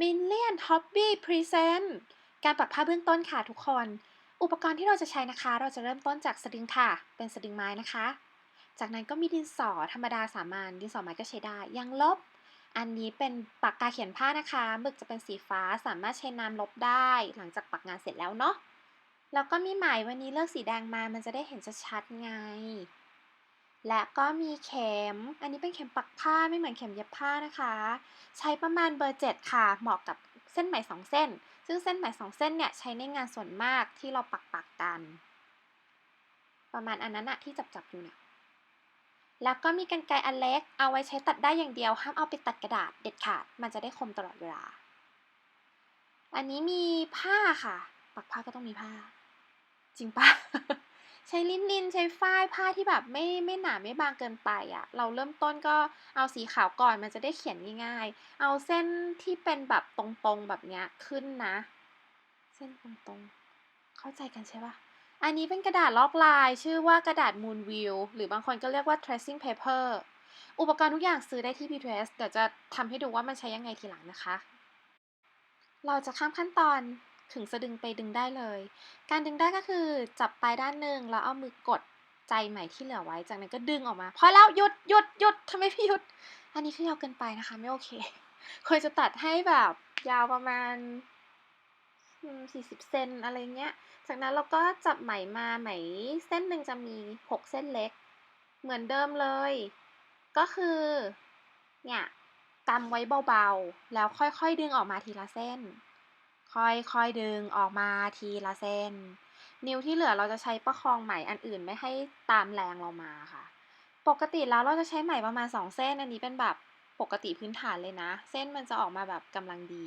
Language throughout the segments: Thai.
Million Hobby Present การปักผ้าเบื้องต้นค่ะทุกคน อุปกรณ์ที่เราจะใช้นะคะ เราจะเริ่มต้นจากสลิงค่ะ เป็นสลิงไม้นะคะ จากนั้นก็มีดินสอธรรมดาสามัญดินสอไม้ก็ใช้ได้ยังลบ อันนี้เป็นปากกาเขียนผ้านะคะหมึกจะเป็นสีฟ้าสามารถใช้น้ำลบได้ หลังจากปักงานเสร็จแล้วเนาะแล้วก็มีไหมวันนี้เลือกสีแดงมามันจะได้เห็นชัดๆไง และก็มีเข็ม อันนี้เป็นเข็มปักผ้าไม่เหมือนเข็มเย็บผ้านะคะ ใช้ประมาณเบอร์ 7 ค่ะ เหมาะกับเส้นไหม2เส้น ซึ่งเส้นไหม2เส้นเนี่ยใช้ในงานส่วนมากที่เราปักปักกัน ประมาณอันนั้นอะที่จับจับอยู่เนี่ยแล้วก็มีกรรไกรอันเล็ก เอาไว้ใช้ตัดได้อย่างเดียว ห้ามเอาไปตัดกระดาษเด็ดขาด มันจะได้คมตลอดเวลา อันนี้มีผ้าค่ะ ปักผ้าก็ต้องมีผ้า จริงปะ ใช้ลินินใช้ฝ้ายผ้าที่แบบไม่ไม่หนาไม่บางเกินไปอะ่ะ เราเริ่มต้นก็เอาสีขาวก่อนมันจะได้เขียนง่ายๆ เอาเส้นที่เป็นแบบตรงๆแบบเนี้ยขึ้นนะ เส้นตรงๆ เข้าใจกันใช่ปะอันนี้เป็นกระดาษลอกลาย ชื่อว่ากระดาษ Moon Wheel หรือบางคนก็เรียกว่า tracing paper อุปกรณ์ทุกอย่างซื้อได้ที่ Pinterest เดี๋ยวจะทำให้ดูว่ามันใช้ยังไงทีหลังนะคะ เราจะข้ามขั้นตอน ถึงสะดึงไปดึงได้เลย การดึงได้ก็คือจับปลายด้านหนึ่งแล้วเอามือกดใจใหม่ที่เหลือไว้ จากนั้นก็ดึงออกมา พอแล้วหยุดหยุดหยุดทำไมพี่หยุด อันนี้คือยาวเกินไปนะคะ ไม่โอเคควรจะตัดให้แบบยาวประมาณสี่สิบเซนอะไรเงี้ย จากนั้นเราก็จับไหมมาไหมเส้นหนึ่งจะมีหกเส้นเล็ก เหมือนเดิมเลย ก็คือ เนี่ยกำไว้เบาๆ แล้วค่อยๆ ดึงออกมาทีละเส้น ค่อยๆดึงออกมาทีละเส้น นิ้วที่เหลือเราจะใช้ประคองไหมอันอื่นไม่ให้ตามแรงเรามาค่ะ ปกติแล้วเราจะใช้ไหมประมาณสองเส้น อันนี้เป็นแบบปกติพื้นฐานเลยนะ เส้นมันจะออกมาแบบกำลังดี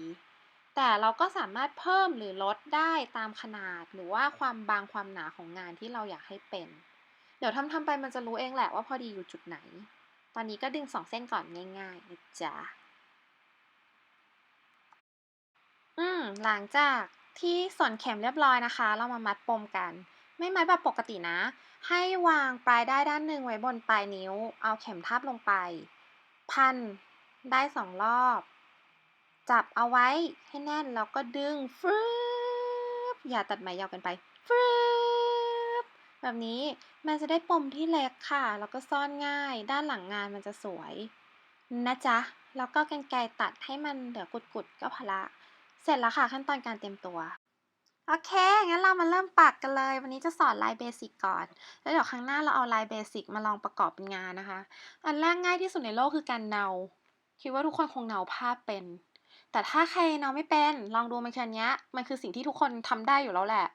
แต่เราก็สามารถเพิ่มหรือลดได้ตามขนาดหรือว่าความบางความหนาของงานที่เราอยากให้เป็น เดี๋ยวทำทำไปมันจะรู้เองแหละว่าพอดีอยู่จุดไหน ตอนนี้ก็ดึงสองเส้นก่อนง่ายๆนะจ๊ะ อืม หลังจากที่ส่วนเข็มเรียบร้อยนะคะ เรามามัดปมกัน ไม่มัดแบบปกตินะ ให้วางปลายได้ด้านหนึ่งไว้บนปลายนิ้ว เอาเข็มทับลงไป พันได้สองรอบ จับเอาไว้ให้แน่นแล้วก็ดึงฟรึบอย่าตัดไหมยาวกันไปฟรึบแบบนี้มันจะได้ปมที่เล็กค่ะ แล้วก็ซ่อนง่าย ด้านหลังงานมันจะสวย นะจ๊ะ แล้วก็กรรไกรตัดให้มันเหลือกุดๆก็พอละ เสร็จแล้วค่ะขั้นตอนการเตรียมตัว โอเค งั้นเรามาเริ่มปักกันเลย วันนี้จะสอนลายเบสิกก่อน แล้วเดี๋ยวครั้งหน้าเราเอาลายเบสิกมาลองประกอบเป็นงานนะคะ อันแรกง่ายที่สุดในโลกคือการเนา คิดว่าทุกคนคงเนาภาพเป็น แต่ถ้าใครเนาไม่เป็น ลองดูมันแค่นี้มันคือสิ่งที่ทุกคนทำได้อยู่แล้วแหละ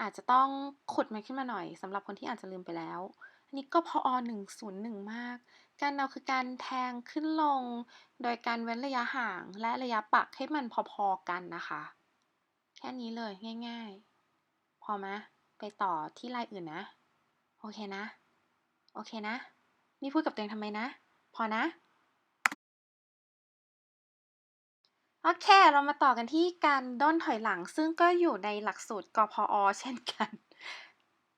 อาจจะต้องขุดมันขึ้นมาหน่อยสำหรับคนที่อาจจะลืมไปแล้ว อันนี้ก็พอหนึ่งศูนย์หนึ่งมาก การเนาคือการแทงขึ้นลง โดยการเว้นระยะห่างและระยะปักให้มันพอๆกันนะคะ แค่นี้เลยง่ายๆ พอไหมไปต่อที่ลายอื่นนะ โอเคนะ โอเคนะ นี่พูดกับตัวเองทำไมนะ พอนะ โอเค เรามาต่อกันที่การด้นถอยหลังซึ่งก็อยู่ในหลักสูตรกพอ เช่นกัน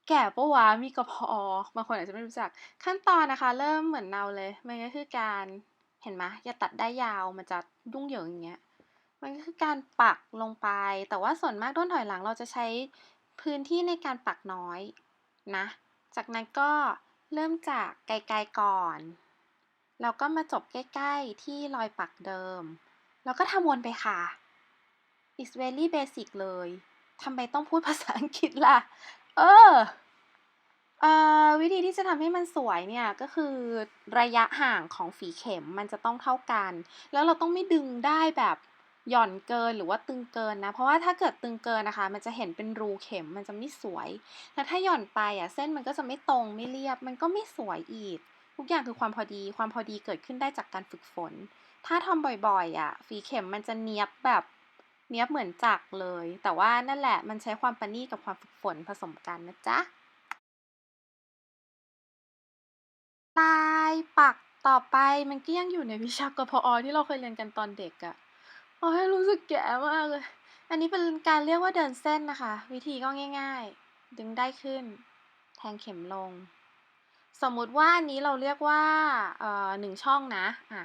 แก่ปะวะมีกระพอบางคนอาจจะไม่รู้จัก ขั้นตอนนะคะ เริ่มเหมือนเราเลย มันก็คือการเห็นไหมอย่าตัดได้ยาวมันจะยุ่งเหยิงอย่างเงี้ยมันก็คือการปักลงไป แต่ว่าส่วนมากด้นถอยหลังเราจะใช้พื้นที่ในการปักน้อยนะ จากนั้นก็เริ่มจากไกลๆก่อน แล้วก็มาจบใกล้ๆที่รอยปักเดิม แล้วก็ทำวนไปค่ะ it's very basic เลยทำไมต้องพูดภาษาอังกฤษล่ะ เออเอ่อวิธีที่จะทำให้มันสวยเนี่ยก็คือระยะห่างของฝีเข็มมันจะต้องเท่ากัน แล้วเราต้องไม่ดึงได้แบบหย่อนเกินหรือว่าตึงเกินนะ เพราะว่าถ้าเกิดตึงเกินนะคะ มันจะเห็นเป็นรูเข็มมันจะไม่สวยแล้วถ้าหย่อนไปอะเส้นมันก็จะไม่ตรงไม่เรียบ มันก็ไม่สวยอีก ทุกอย่างคือความพอดีความพอดีเกิดขึ้นได้จากการฝึกฝน ถ้าทำบ่อยๆอะฝีเข็มมันจะเนียบแบบ เนี้ยบเหมือนจักเลย แต่ว่านั่นแหละมันใช้ความประณีตกับความฝึกฝนผสมกันนะจ๊ะ ลายปักต่อไปมันก็ยังอยู่ในวิชากพอที่เราเคยเรียนกันตอนเด็กอะโอ้ยรู้สึกแก่มากเลย อันนี้เป็นการเรียกว่าเดินเส้นนะคะ วิธีก็ง่ายๆ ดึงได้ขึ้น แทงเข็มลง สมมุติว่าอันนี้เราเรียกว่าเอ่อหนึ่งช่องนะอะ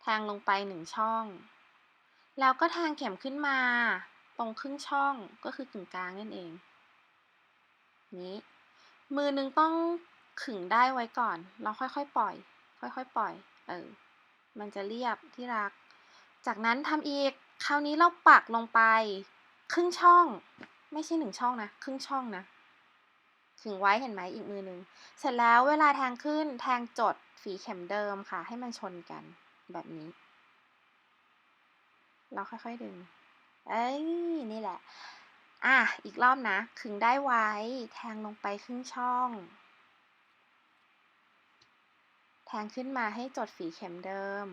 แทงลงไปหนึ่งช่อง แล้วก็แทงเข็มขึ้นมา ตรงครึ่งช่องก็คือกึ่งกลางนั่นเอง นี้ มือหนึงต้องขึงได้ไว้ก่อนแล้วค่อยๆ ปล่อย ค่อยๆ ปล่อย เออ มันจะเรียบที่รัก จากนั้นทำอีก คราวนี้เราปักลงไป ครึ่งช่อง ไม่ใช่หนึ่งช่องนะ ครึ่งช่องนะขึงไว้เห็นไหมอีกมือหนึ่ง เสร็จแล้วเวลาแทงขึ้นแทงจดฝีเข็มเดิมค่ะ ให้มันชนกันแบบนี้ เราค่อยๆดึง เอ้ย นี่แหละ อะ อีกรอบนะ ขึงได้ไว้ แทงลงไปครึ่งช่อง แทงขึ้นมาให้จดฝีเข็มเดิม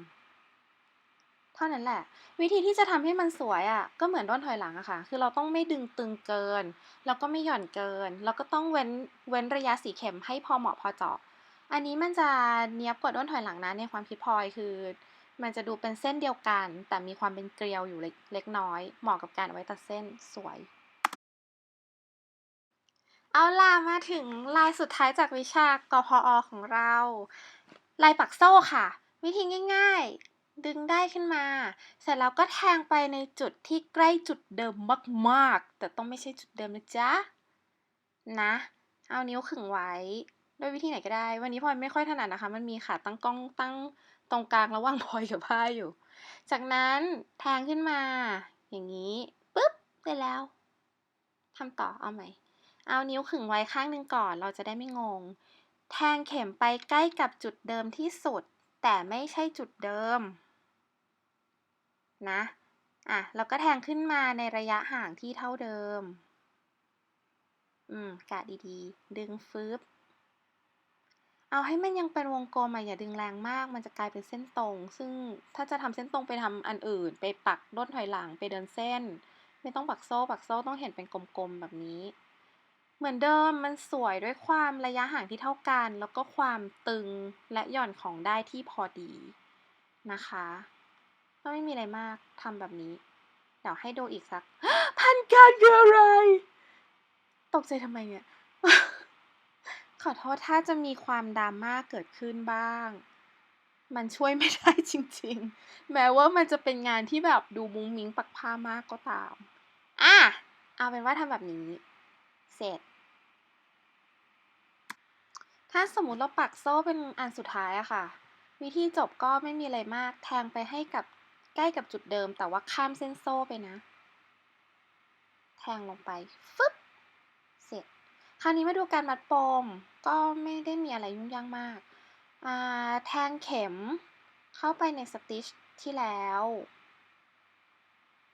เท่านั้นแหละ วิธีที่จะทำให้มันสวยอะ่ะ ก็เหมือนด้นถอยหลังอะค่ะ คือเราต้องไม่ดึงตึงเกิน แล้วก็ไม่หย่อนเกิน แล้วก็ต้องเว้น เว้นระยะสีเข็มให้พอเหมาะพอเจาะ อันนี้มันจะเนี้ยบกว่าด้นถอยหลังนะในความคิดพลอยคือ มันจะดูเป็นเส้นเดียวกัน แต่มีความเป็นเกลียวอยู่เล็กน้อย เหมาะกับการไว้ตัดเส้นสวย เอาล่ะมาถึงลายสุดท้ายจากวิชากพอของเรา ลายปักโซ่ค่ะ วิธีง่ายๆ ดึงได้ขึ้นมา เสร็จแล้วก็แทงไปในจุดที่ใกล้จุดเดิมมากๆ แต่ต้องไม่ใช่จุดเดิมนะจ๊ะ นะ เอานิ้วขึงไว้ด้วยวิธีไหนก็ได้ วันนี้พลอยไม่ค่อยถนัดนะคะ มันมีขาตั้งกล้องตั้ง ตรงกลางระหว่างพลอยกับผ้าอยู่ จากนั้นแทงขึ้นมา อย่างนี้ปุ๊บได้แล้วทำต่อเอาใหม่เอานิ้วขึงไว้ข้างหนึ่งก่อน เราจะได้ไม่งง แทงเข็มไปใกล้กับจุดเดิมที่สุด แต่ไม่ใช่จุดเดิม นะ อะแล้วก็แทงขึ้นมาในระยะห่างที่เท่าเดิม อืม กะดีๆ ดึงฟึบ เอาให้มันยังเป็นวงกลมอะอย่าดึงแรงมาก มันจะกลายเป็นเส้นตรง ซึ่งถ้าจะทำเส้นตรงไปทำอันอื่น ไปปักด้นถอยหลังไปเดินเส้น ไม่ต้องปักโซ่ปักโซ่ต้องเห็นเป็นกลมๆแบบนี้ เหมือนเดิมมันสวยด้วยความระยะห่างที่เท่ากัน แล้วก็ความตึงและหย่อนของได้ที่พอดีนะคะก็ไม่มีอะไรมากทำแบบนี้ เดี๋ยวให้ดูอีกสัก พันการคืออะไร ตกใจทำไมเนี่ย ขอโทษถ้าจะมีความดราม่าเกิดขึ้นบ้าง มันช่วยไม่ได้จริงๆ แม้ว่ามันจะเป็นงานที่แบบดูมุ้งมิ้งปักผ้ามากก็ตาม อะ เอาเป็นว่าทำแบบนี้ เสร็จ ถ้าสมมติเราปักโซ่เป็นอันสุดท้ายอะค่ะ วิธีจบก็ไม่มีอะไรมาก แทงไปให้กับใกล้กับจุดเดิม แต่ว่าข้ามเส้นโซ่ไปนะ แทงลงไป ฟึบ คราวนี้มาดูการมัดปมก็ไม่ได้มีอะไรยุ่งยากมากาแทงเข็มเข้าไปในสติชที่แล้ว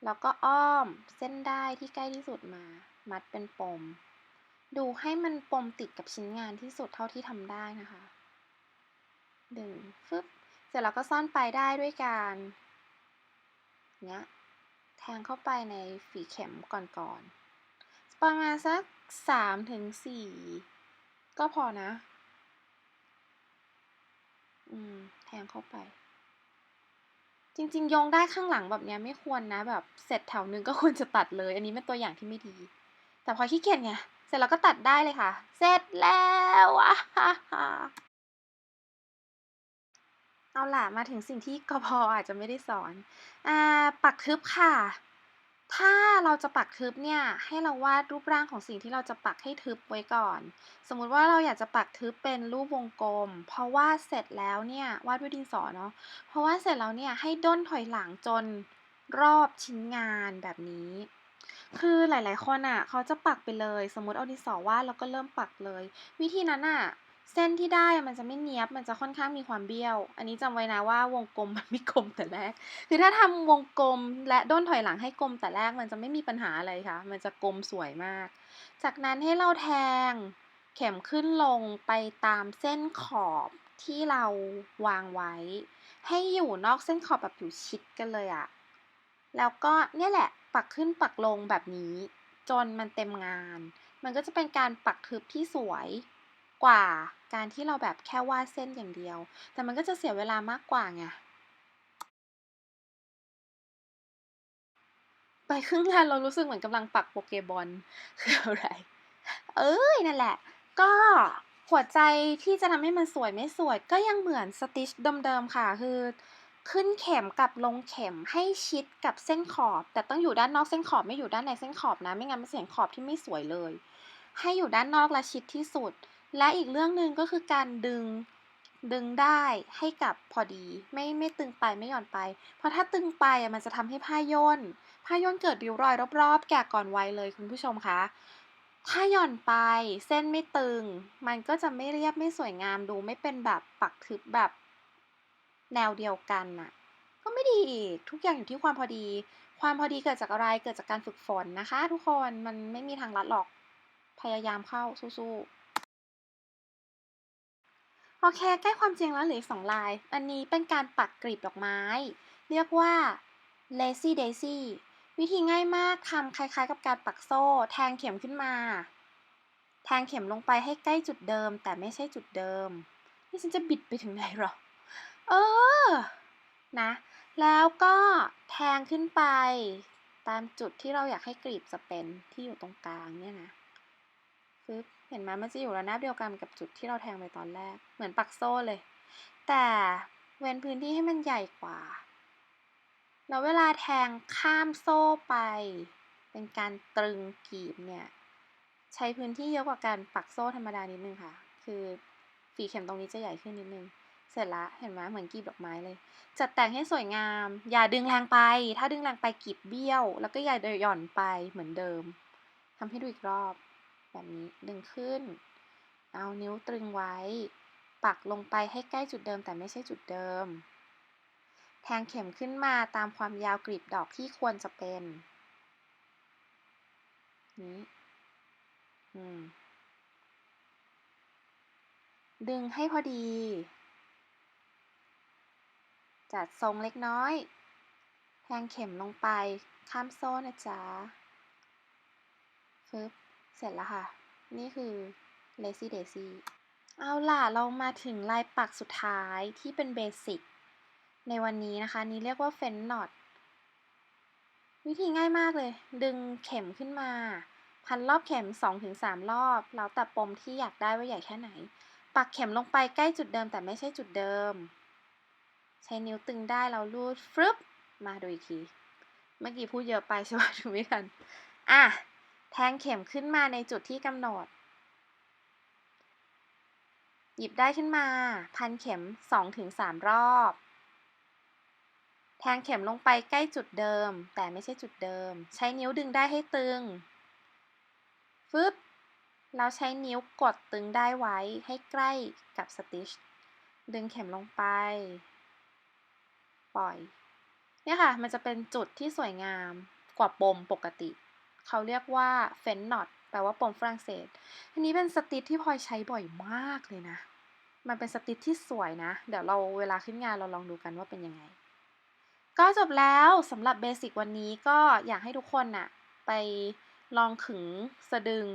แล้วก็อ้อมเส้นได้ที่ใกล้ที่สุดมา มัดเป็นปม ดูให้มันปมติดกับชิ้นงานที่สุดเท่าที่ทำได้นะคะดึงฟึบเสร็จแล้วก็ซ่อนปลายได้ด้วยการเนี้ยแทงเข้าไปในฝีเข็มก่อนๆประมาณสักสามถึงสี่ก็พอนะ อืม แทงเข้าไป จริง ๆ โยงได้ข้างหลังแบบเนี้ยไม่ควรนะ แบบเสร็จแถวนึงก็ควรจะตัดเลย อันนี้เป็นตัวอย่างที่ไม่ดี แต่พอขี้เกียจไง เสร็จแล้วก็ตัดได้เลยค่ะ เสร็จแล้วอะฮ่าเอาล่ะ มาถึงสิ่งที่กพอาจจะไม่ได้สอน อ่า ปักทึบค่ะ ถ้าเราจะปักทึบเนี่ยให้เราวาดรูปร่างของสิ่งที่เราจะปักให้ทึบไว้ก่อน สมมุติว่าเราอยากจะปักทึบเป็นรูปวงกลม เพราะว่าเสร็จแล้วเนี่ยวาดด้วยดินสอเนาะเพราะว่าเสร็จแล้วเนี่ยให้ด้นถอยหลังจนรอบชิ้นงานแบบนี้ คือหลายๆคนอะเขาจะปักไปเลย สมมติเอาดินสอวาดแล้วก็เริ่มปักเลย วิธีนั้นอะ เส้นที่ได้มันจะไม่เนียบ มันจะค่อนข้างมีความเบี้ยว อันนี้จำไว้นะว่าวงกลมมันไม่กลมแต่แรก คือถ้าทำวงกลมและด้นถอยหลังให้กลมแต่แรกมันจะไม่มีปัญหาอะไรค่ะ มันจะกลมสวยมาก จากนั้นให้เราแทงเข็มขึ้นลงไปตามเส้นขอบที่เราวางไว้ ให้อยู่นอกเส้นขอบแบบอยู่ชิดกันเลยอะแล้วก็เนี่ยแหละปักขึ้นปักลงแบบนี้ จนมันเต็มงาน มันก็จะเป็นการปักทึบที่สวย กว่าการที่เราแบบแค่วาดเส้นอย่างเดียว แต่มันก็จะเสียเวลามากกว่าไง ไปครึ่งงานเรารู้สึกเหมือนกำลังปักโปเกบอลคืออะไร เอ้ยนั่นแหละ ก็หัวใจที่จะทำให้มันสวยไม่สวย ก็ยังเหมือนสติชเดิมๆค่ะ คือขึ้นเข็มกับลงเข็มให้ชิดกับเส้นขอบ แต่ต้องอยู่ด้านนอกเส้นขอบไม่อยู่ด้านในเส้นขอบนะ ไม่งั้นมันเสียงขอบที่ไม่สวยเลย ให้อยู่ด้านนอกและชิดที่สุด และอีกเรื่องหนึ่งก็คือการดึงดึงได้ให้กับพอดีไม่ไม่ตึงไปไม่หย่อนไป เพราะถ้าตึงไปมันจะทำให้ผ้าย่นผ้าย่นเกิดริ้วรอยรอบๆ แก่ก่อนวัยเลยคุณผู้ชมคะถ้าหย่อนไปเส้นไม่ตึง มันก็จะไม่เรียบไม่สวยงามดูไม่เป็นแบบปักทึบแบบแนวเดียวกันน่ะ ก็ไม่ดีอีกทุกอย่างอยู่ที่ความพอดี ความพอดีเกิดจากอะไรเกิดจากการฝึกฝนนะคะ ทุกคนมันไม่มีทางลัดหรอกพยายามเข้าสู้ๆ โอเค ใกล้ความจริงแล้วเหลือสองลาย อันนี้เป็นการปักกลีบดอกไม้ เรียกว่า lazy daisy วิธีง่ายมากทำคล้ายๆ กับการปักโซ่ แทงเข็มขึ้นมา แทงเข็มลงไปให้ใกล้จุดเดิม แต่ไม่ใช่จุดเดิม นี่ฉันจะบิดไปถึงไหนหรอ เออ นะ แล้วก็แทงขึ้นไป ตามจุดที่เราอยากให้กลีบจะเป็นที่อยู่ตรงกลางเนี่ยนะปึ๊บ ห็นไหมมันจะอยู่ระนาบเดียวกันกับจุดที่เราแทงไปตอนแรก เหมือนปักโซ่เลย แต่เว้นพื้นที่ให้มันใหญ่กว่า แล้วเวลาแทงข้ามโซ่ไป เป็นการตรึงกีบเนี่ย ใช้พื้นที่เยอะกว่าการปักโซ่ธรรมดานิดนึงค่ะ คือฝีเข็มตรงนี้จะใหญ่ขึ้นนิดนึง เสร็จละเห็นไหมเหมือนกีบดอกไม้เลย จัดแต่งให้สวยงาม อย่าดึงแรงไป ถ้าดึงแรงไปกีบเบี้ยว แล้วก็อย่าหย่อนไปเหมือนเดิมทำให้ดูอีกรอบ แบบนี้ดึงขึ้น เอานิ้วตรึงไว้ ปักลงไปให้ใกล้จุดเดิมแต่ไม่ใช่จุดเดิม แทงเข็มขึ้นมาตามความยาวกลีบดอกที่ควรจะเป็นนี้อืมดึงให้พอดี จัดทรงเล็กน้อย แทงเข็มลงไป ข้ามโซ่นะจ๊ะฟึบ เสร็จแล้วค่ะ นี่คือ lazy daisy เอาล่ะ เรามาถึงลายปักสุดท้ายที่เป็นเบสิกในวันนี้นะคะ นี้เรียกว่าเฟนนอตวิธีง่ายมากเลย ดึงเข็มขึ้นมา พันรอบเข็ม 2-3 รอบ แล้วแต่ปมที่อยากได้ว่าใหญ่แค่ไหน ปักเข็มลงไปใกล้จุดเดิมแต่ไม่ใช่จุดเดิม ใช้นิ้วตึงได้เราลูดฟรึบมาดูอีกที เมื่อกี้พูดเยอะไปใช่ไหมถูกไหมกัน อะ แทงเข็มขึ้นมาในจุดที่กำหนด หยิบได้ขึ้นมา พันเข็ม 2-3 รอบ แทงเข็มลงไปใกล้จุดเดิม แต่ไม่ใช่จุดเดิม ใช้นิ้วดึงได้ให้ตึง ฟึบแล้วใช้นิ้วกดตึงได้ไว้ให้ใกล้กับสติช ดึงเข็มลงไป ปล่อย เนี่ยค่ะ มันจะเป็นจุดที่สวยงามกว่าปมปกติ เขาเรียกว่าเฟนนอตแปลว่าปมฝรั่งเศส อันนี้เป็นสติทที่พลอยใช้บ่อยมากเลยนะ มันเป็นสติทที่สวยนะ เดี๋ยวเราเวลาขึ้นงานเราลองดูกันว่าเป็นยังไง ก็จบแล้วสำหรับเบสิกวันนี้ก็อยากให้ทุกคนน่ะไปลองขึงสะดึง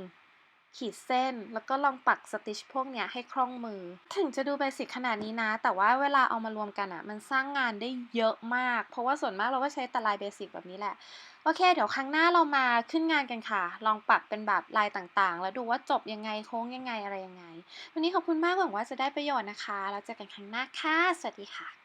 ขีดเส้น แล้วก็ลองปักสติชพวกเนี้ยให้คล่องมือ ถึงจะดูเบสิกขนาดนี้นะ แต่ว่าเวลาเอามารวมกันอะ มันสร้างงานได้เยอะมาก เพราะว่าส่วนมากเราก็ใช้แต่ลายเบสิกแบบนี้แหละ โอเค เดี๋ยวครั้งหน้าเรามาขึ้นงานกันค่ะ ลองปักเป็นแบบลายต่างๆ แล้วดูว่าจบยังไงโค้งยังไงอะไรยังไง วันนี้ขอบคุณมากหวังว่าจะได้ประโยชน์นะคะ แล้วเจอกันครั้งหน้าค่ะ สวัสดีค่ะ